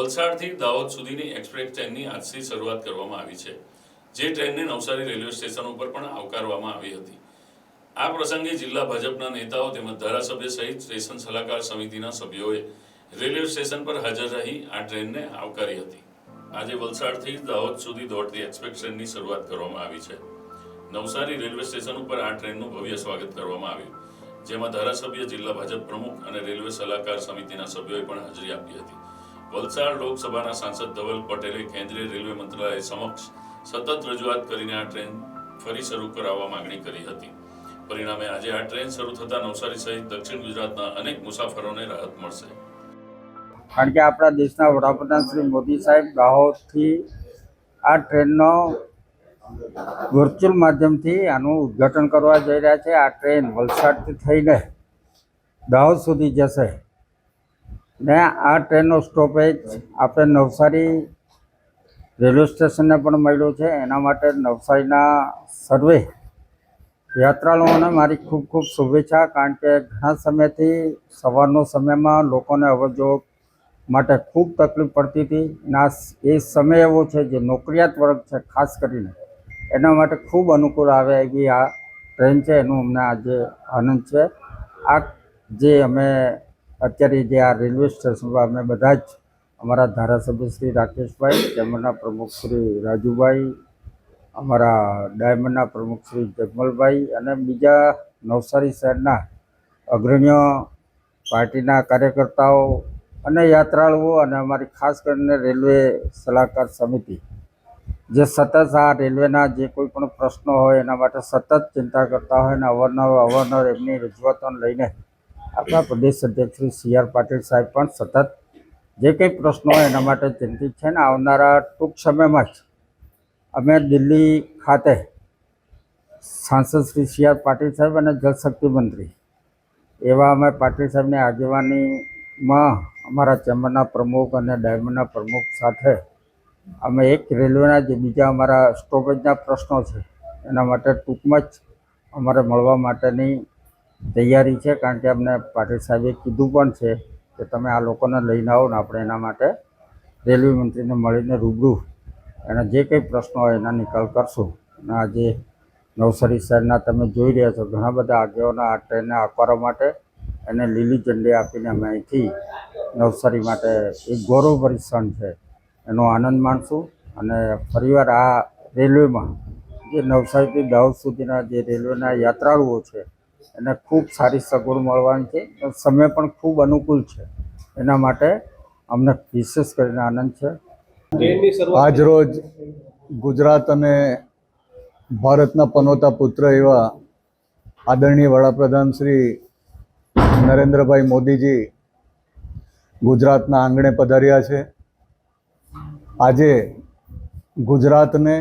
વલસાડથી દાહોદ સુધીની એક્સપ્રેસ ટ્રેનની આજથી શરૂઆત કરવામાં આવી છે, જે ટ્રેનને નવસારી રેલવે સ્ટેશન ઉપર પણ આવકારવામાં આવી હતી. આ પ્રસંગે જિલ્લા ભાજપના નેતાઓ તેમજ ધારાસભ્ય સહિત સ્ટેશન સલાહકાર સમિતિના સભ્યોએ રેલવે સ્ટેશન પર હાજર રહી આ ટ્રેનને આવકારી હતી. આજે વલસાડથી દાહોદ સુધી દોડતી એક્સપ્રેસ ટ્રેનની શરૂઆત કરવામાં આવી છે. નવસારી રેલવે સ્ટેશન ઉપર આ ટ્રેનનું ભવ્ય સ્વાગત કરવામાં આવ્યું, જેમાં ધારાસભ્ય જિલ્લા ભાજપ પ્રમુખ અને રેલવે સલાહકાર સમિતિના સભ્યોએ પણ હાજરી આપી હતી. વલસાડ લોકસભાના સાંસદ ધવલ પટેલે કેન્દ્રીય રેલવે મંત્રાલય સમક્ષ સતત રજૂઆત કરીને આ ટ્રેન ફરી શરૂ કરાવવા માંગણી કરી હતી. પરિણામે આજે આ ટ્રેન શરૂ થતા નવસારી સહિત દક્ષિણ ગુજરાતના અનેક મુસાફરોને રાહત મળશે. કારણ કે આપણા દેશના વડાપ્રધાન શ્રી મોદી સાહેબ દાહોદથી આ ટ્રેનનો વર્ચ્યુઅલ માધ્યમથી આનું ઉદ્ઘાટન કરવા જઈ રહ્યા છે. આ ટ્રેન વલસાડથી થઈને દાહોદ સુધી જશે. ને આ ટ્રેનનો સ્ટોપેજ આપણે નવસારી રેલવે સ્ટેશનને પણ મળ્યું છે. એના માટે નવસારીના સર્વે યાત્રાળુઓને મારી ખૂબ ખૂબ શુભેચ્છા, કારણ કે ઘણા સમયથી સવારનો સમયમાં લોકોને અવરજવર માટે ખૂબ તકલીફ પડતી હતી. અને એ સમય એવો છે જે નોકરિયાત વર્ગ છે, ખાસ કરીને એના માટે ખૂબ અનુકૂળ આવે એવી આ ટ્રેન છે. એનું અમને આજે આનંદ છે. આ જે અમે અત્યારે જે આ રેલવે સ્ટેશન પર અમે બધા જ અમારા ધારાસભ્ય શ્રી રાકેશભાઈ, તેમના પ્રમુખ શ્રી રાજુભાઈ, અમારા ડાયમંડના પ્રમુખ શ્રી જગમલભાઈ અને બીજા નવસારી શહેરના અગ્રણીઓ, પાર્ટીના કાર્યકર્તાઓ અને યાત્રાળુઓ અને અમારી ખાસ કરીને રેલવે સલાહકાર સમિતિ. જે સતત આ રેલવેના જે કોઈ પણ પ્રશ્નો હોય એના માટે સતત ચિંતા કરતા હોય અને અવારનવાર અવારનવાર એમની રજૂઆતોને લઈને આપણા પ્રદેશ અધ્યક્ષ શ્રી સી આર પાટીલ સાહેબ પણ સતત જે કંઈ પ્રશ્નો એના માટે ચિંતિત છે ને આવનારા ટૂંક સમયમાં જ અમે દિલ્હી ખાતે સાંસદ શ્રી સી આર પાટીલ સાહેબ અને જલશક્તિ મંત્રી એવા અમે પાટીલ સાહેબની આગેવાનીમાં અમારા ચેમ્બરના પ્રમુખ અને ડાયમંડના પ્રમુખ સાથે અમે એક રેલવેના જે બીજા અમારા સ્ટોપેજના પ્રશ્નો છે એના માટે ટૂંકમાં જ અમારે મળવા માટેની તૈયારી છે, કારણ કે અમને પાટીલ સાહેબે કીધું પણ છે કે તમે આ લોકોને લઈને આવો ને આપણે એના માટે રેલવે મંત્રીને મળીને રૂબરૂ એના જે કંઈ પ્રશ્નો હોય એના નિકાલ કરશું. અને આજે નવસારી શહેરના તમે જોઈ રહ્યા છો, ઘણા બધા આગેવાના આ ટ્રેનને આકારવા માટે એને લીલી ઝંડી આપીને અમે અહીંથી નવસારી માટે એક ગૌરવભરી ક્ષણ છે. એનો આનંદ માણશું અને ફરીવાર આ રેલવેમાં જે નવસારીથી દાહોદ સુધીના જે રેલવેના યાત્રાળુઓ છે એને ખૂબ સારી સગવડ મળવાની છે. સમય પણ ખૂબ અનુકૂળ છે. એના માટે અમને વિશેષ કરીને આનંદ છે. આજરોજ ગુજરાત અને ભારતના પનોતા પુત્ર એવા આદરણીય વડાપ્રધાન શ્રી નરેન્દ્રભાઈ મોદીજી ગુજરાતના આંગણે પધાર્યા છે. આજે ગુજરાતને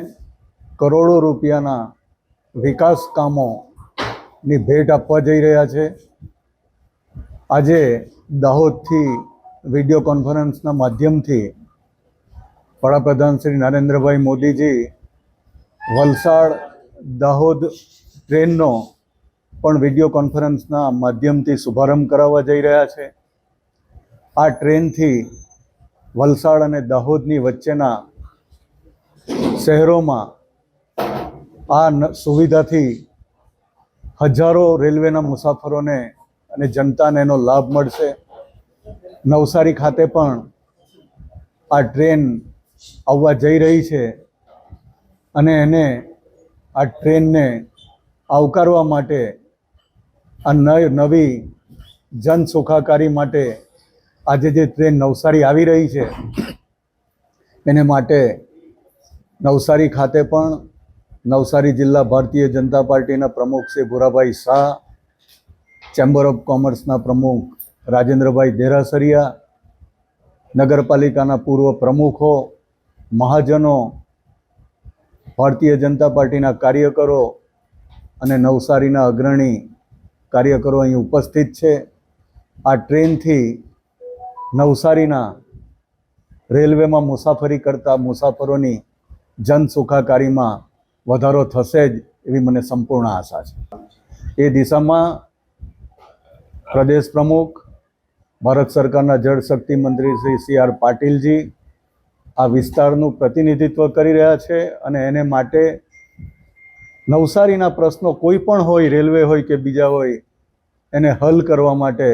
કરોડો રૂપિયાના વિકાસ કામોની ભેટ આપવા જઈ રહ્યા છે. આજે દાહોદથી વીડિયો કોન્ફરન્સના માધ્યમથી વડાપ્રધાન શ્રી નરેન્દ્રભાઈ મોદીજી વલસાડ દાહોદ ટ્રેનનો પણ વીડિયો કોન્ફરન્સના માધ્યમથી શુભારંભ કરાવવા જઈ રહ્યા છે. આ ટ્રેનથી વલસાડ અને દાહોદની વચ્ચેના શહેરોમાં આ ન- સુવિધાથી હજારો રેલવેના મુસાફરોને અને જનતાને એનો લાભ મળશે. નવસારી ખાતે પણ આ ટ્રેન આવવા જઈ રહી છે અને એને આ ટ્રેનને આવકારવા માટે આ નવી જન સુખાકારી માટે આજે જે ટ્રેન નવસારી આવી રહી છે, એને માટે નવસારી ખાતે પણ નવસારી જિલ્લા ભારતીય જનતા પાર્ટીના પ્રમુખ શ્રી ભુરાભાઈ શાહ ચેમ્બર ઓફ કોમર્સના પ્રમુખ રાજેન્દ્રભાઈ દેરાસરિયા, નગરપાલિકાના પૂર્વ પ્રમુખો, મહાજનો, ભારતીય જનતા પાર્ટીના કાર્યકરો અને નવસારીના અગ્રણી કાર્યકરો અહીં ઉપસ્થિત છે. આ ટ્રેનથી નવસારીના રેલવેમાં મુસાફરી કરતા મુસાફરોની જન સુખાકારીમાં વધારો થશે જ એવી મને સંપૂર્ણ આશા છે. એ દિશામાં પ્રદેશ પ્રમુખ, ભારત સરકારના જળશક્તિ મંત્રી શ્રી સી આર પાટીલજી આ વિસ્તારનું પ્રતિનિધિત્વ કરી રહ્યા છે અને એને માટે નવસારીના પ્રશ્નો કોઈ પણ હોય, રેલવે હોય કે બીજા હોય, એને હલ કરવા માટે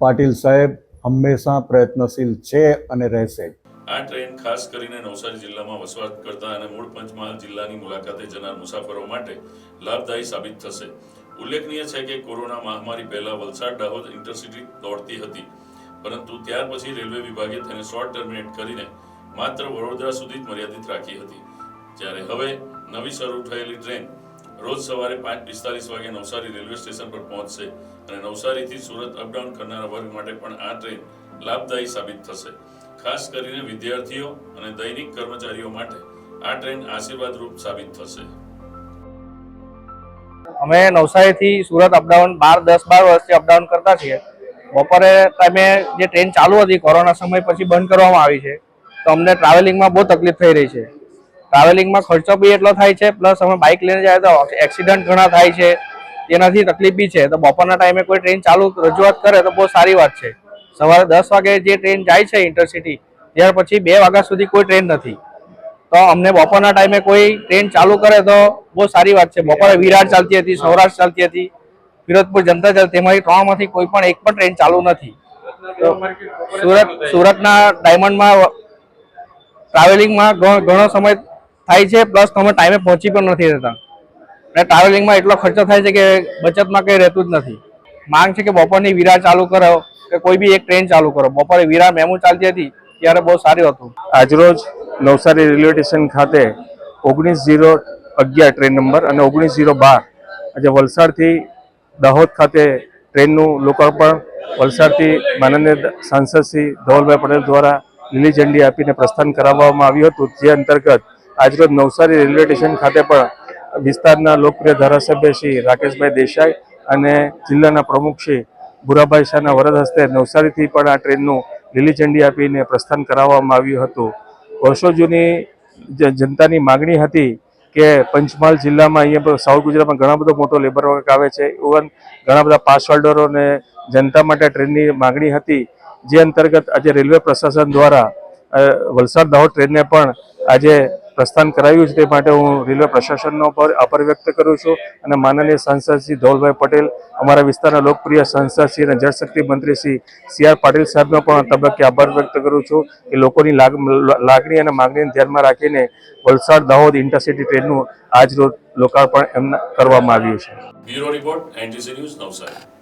પાટીલ સાહેબ હંમેશા પ્રયત્નશીલ છે અને રહેશે આ ટ્રેન ખાસ કરીને નવસારી જિલ્લામાં વસવાટ કરતા અને મૂળ પંચમહાલ જિલ્લાની મુલાકાતે જનાર મુસાફરો માટે લાભદાયી સાબિત થશે. ઉલ્લેખનીય છે કે કોરોના મહામારી પહેલા વલસાડ, દાહોદ ઇન્ટરસિટી દોડતી હતી. પરંતુ ત્યાર પછી રેલવે વિભાગે તેને શોર્ટ ટર્મિનેટ કરીને માત્ર વડોદરા સુધી જ મર્યાદિત રાખી હતી. જ્યારે હવે નવી શરૂ થયેલી ટ્રેન રોજ સવારે પાંચ પિસ્તાલીસ વાગે નવસારી રેલવે સ્ટેશન પર પહોંચશે અને નવસારીથી સુરત અપડાઉન કરનારા વર્ગ માટે પણ આ ટ્રેન લાભદાયી સાબિત થશે. ખાસ કરીને વિદ્યાર્થીઓ અને દૈનિક કર્મચારીઓ માટે આ ટ્રેન આશીર્વાદરૂપ સાબિત થશે. અમે નવસારીથી સુરત અપડાઉન બાર, દસ, બાર વર્ષથી અપડાઉન કરતા છીએ. બપોરે ટાઈમે જે ટ્રેન ચાલુ હતી, કોરોના સમય પછી બંધ કરવામાં આવી છે, તો અમને ટ્રાવેલિંગમાં બહુ તકલીફ થઈ રહી છે. ટ્રાવેલિંગમાં ખર્ચો બી એટલો થાય છે, પ્લસ અમે બાઇક લઈને જાય તો એક્સિડન્ટ ઘણા થાય છે તેનાથી તકલીફ બી છે. તો બપોરના ટાઈમે કોઈ ટ્રેન ચાલુ રજૂઆત કરે તો બહુ સારી વાત છે. સવારે દસ વાગે જે ટ્રેન જાય છે ઇન્ટરસિટી ત્યાર પછી બે વાગ્યા સુધી કોઈ ટ્રેન નથી. તો અમને બપોરના ટાઈમે કોઈ ટ્રેન ચાલુ કરે તો બહુ સારી વાત છે. બપોરે વિરાટ ચાલતી હતી, સૌરાષ્ટ્ર ચાલતી હતી, ફિરોજપુર જનતા ચાલતી તેમાંથી ત્રણમાંથી કોઈ પણ એક પણ ટ્રેન ચાલુ નથી. સુરત, સુરતના ડાયમંડમાં ટ્રાવેલિંગમાં ઘણો ઘણો સમય થાય છે પ્લસ તમે ટાઈમે પહોંચી પણ નથી રહેતા. અને ટ્રાવેલિંગમાં એટલો ખર્ચો થાય છે કે બચતમાં કંઈ રહેતું જ નથી. માંગ છે કે બપોરની વિરાર ચાલુ કરો કે કોઈ બી એક ટ્રેન ચાલુ કરો. બપોરે વિરામ એમું ચાલતી હતી, ત્યારે બહુ સારું હતું. આજરોજ નવસારી રેલવે સ્ટેશન ખાતે ઓગણીસ ઝીરો અગિયાર ટ્રેન નંબર અને ઓગણીસ ઝીરો બાર આજે વલસાડથી દાહોદ ખાતે ટ્રેનનું લોકાર્પણ વલસાડથી માનનીય સાંસદ શ્રી ધવલભાઈ પટેલ દ્વારા લીલી ઝંડી આપીને પ્રસ્થાન કરાવવામાં આવ્યું હતું. જે અંતર્ગત આજરોજ નવસારી રેલવે સ્ટેશન ખાતે પણ વિસ્તારના લોકપ્રિય ધારાસભ્ય શ્રી રાકેશભાઈ દેસાઈ અને જિલ્લાના પ્રમુખ શ્રી ભુરાભાઈ શાહના વરદ હસ્તે નવસારીથી પણ આ ટ્રેનનું લીલી ઝંડી આપીને પ્રસ્થાન કરાવવામાં આવ્યું હતું. વર્ષો જૂની જનતાની માગણી હતી કે પંચમહાલ જિલ્લામાં અહીંયા સાઉથ ગુજરાતમાં ઘણા બધો મોટો લેબર વર્ક આવે છે. ઇવન ઘણા બધા પાસ હોલ્ડરોને જનતા માટે ટ્રેનની માગણી હતી. જે અંતર્ગત આજે રેલવે પ્રશાસન દ્વારા વલસાડ દાહોદ ટ્રેનને પણ આજે પ્રસ્થાન કરાવ્યું છે તે માટે હું રેલવે પ્રશાસનનો પર આભાર વ્યક્ત કરું છું અને માનનીય સાંસદ શ્રી ધોલભાઈ પટેલ, અમારા વિસ્તારના લોકપ્રિય સાંસદ શ્રી અને જળશક્તિ મંત્રી શ્રી સી આર પાટીલ સાહેબનો પણ તબક્કે આભાર વ્યક્ત કરું છું. કે લોકોની લાગ- લાગણી અને માગણીને ધ્યાનમાં રાખીને વલસાડ દાહોદ ઇન્ટરસિટી ટ્રેનનું આજ રોજ લોકાર્પણ એમના કરવામાં આવ્યું છે. Bureau report, NTC news Navsari.